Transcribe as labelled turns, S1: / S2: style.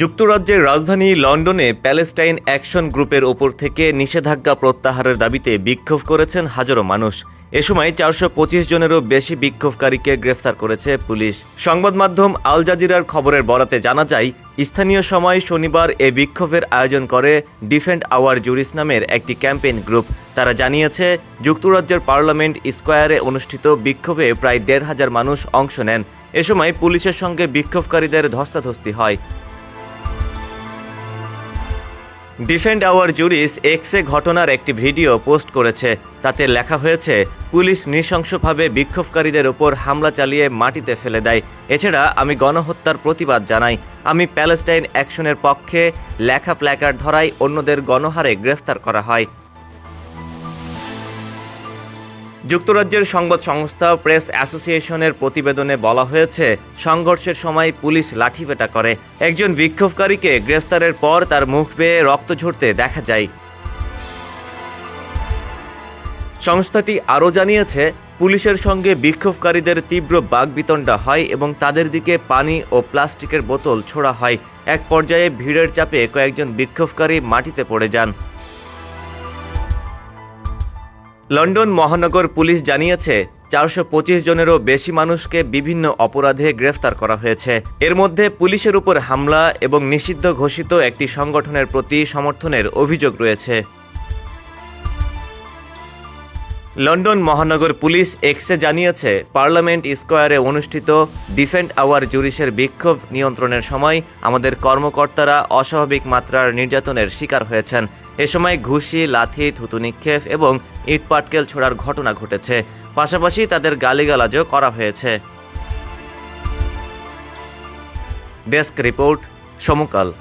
S1: যুক্তরাজ্যের রাজধানী লন্ডনে প্যালেস্টাইন অ্যাকশন গ্রুপের ওপর থেকে নিষেধাজ্ঞা প্রত্যাহারের দাবিতে বিক্ষোভ করেছেন হাজারো মানুষ। এ সময় চারশো পঁচিশ জনেরও বেশি বিক্ষোভকারীকে গ্রেফতার করেছে পুলিশ। সংবাদ মাধ্যম আল জাজিরার খবরের বরাতে জানা যায়, স্থানীয় সময় শনিবার এ বিক্ষোভের আয়োজন করে ডিফেন্ড আওয়ার জুরিস নামের একটি ক্যাম্পেইন গ্রুপ। তারা জানিয়েছে, যুক্তরাজ্যের পার্লামেন্ট স্কোয়ারে অনুষ্ঠিত বিক্ষোভে প্রায় দেড় হাজার মানুষ অংশ নেন। এ সময় পুলিশের সঙ্গে বিক্ষোভকারীদের ধস্তাধস্তি হয়। ডিফেন্ড আওয়ার জুরিস এক্সে ঘটনার একটি ভিডিও পোস্ট করেছে। তাতে লেখা হয়েছে, পুলিশ নৃশংসভাবে বিক্ষোভকারীদের ওপর হামলা চালিয়ে মাটিতে ফেলে দেয়। এছাড়া আমি গণহত্যার প্রতিবাদ জানাই। আমি প্যালেস্টাইন অ্যাকশনের পক্ষে লেখা প্ল্যাকার্ড ধরাই অন্যদের গণহারে গ্রেফতার করা হয়। যুক্তরাজ্যের সংবাদ সংস্থা প্রেস অ্যাসোসিয়েশনের প্রতিবেদনে বলা হয়েছে, সংঘর্ষের সময় পুলিশ লাঠিপেটা করে। একজন বিক্ষোভকারীকে গ্রেফতারের পর তার মুখ বেয়ে রক্ত ঝরতে দেখা যায়। সংস্থাটি আরও জানিয়েছে, পুলিশের সঙ্গে বিক্ষোভকারীদের তীব্র বাগবিতণ্ডা হয় এবং তাদের দিকে পানি ও প্লাস্টিকের বোতল ছোড়া হয়। এক পর্যায়ে ভিড়ের চাপে কয়েকজন বিক্ষোভকারী মাটিতে পড়ে যান। লন্ডন মহানগর পুলিশ জানিয়েছে, চারশো পঁচিশ জনেরও বেশি মানুষকে বিভিন্ন অপরাধে গ্রেফতার করা হয়েছে। এর মধ্যে পুলিশের উপর হামলা এবং নিষিদ্ধ ঘোষিত একটি সংগঠনের প্রতি সমর্থনের অভিযোগ রয়েছে। লন্ডন মহানগর পুলিশ এক্সে জানিয়েছে, পার্লামেন্ট স্কোয়ারে অনুষ্ঠিত ডিফেন্ড আওয়ার জুরিসের বিক্ষোভ নিয়ন্ত্রণের সময় আমাদের কর্মকর্তারা অস্বাভাবিক মাত্রার নির্যাতনের শিকার হয়েছেন। এ সময় ঘুষি, লাথি, থুতু নিক্ষেপ এবং ইটপাটকেল ছোড়ার ঘটনা ঘটেছে। পাশাপাশি তাদের গালিগালাজও করা হয়েছে। Desk report Samakal.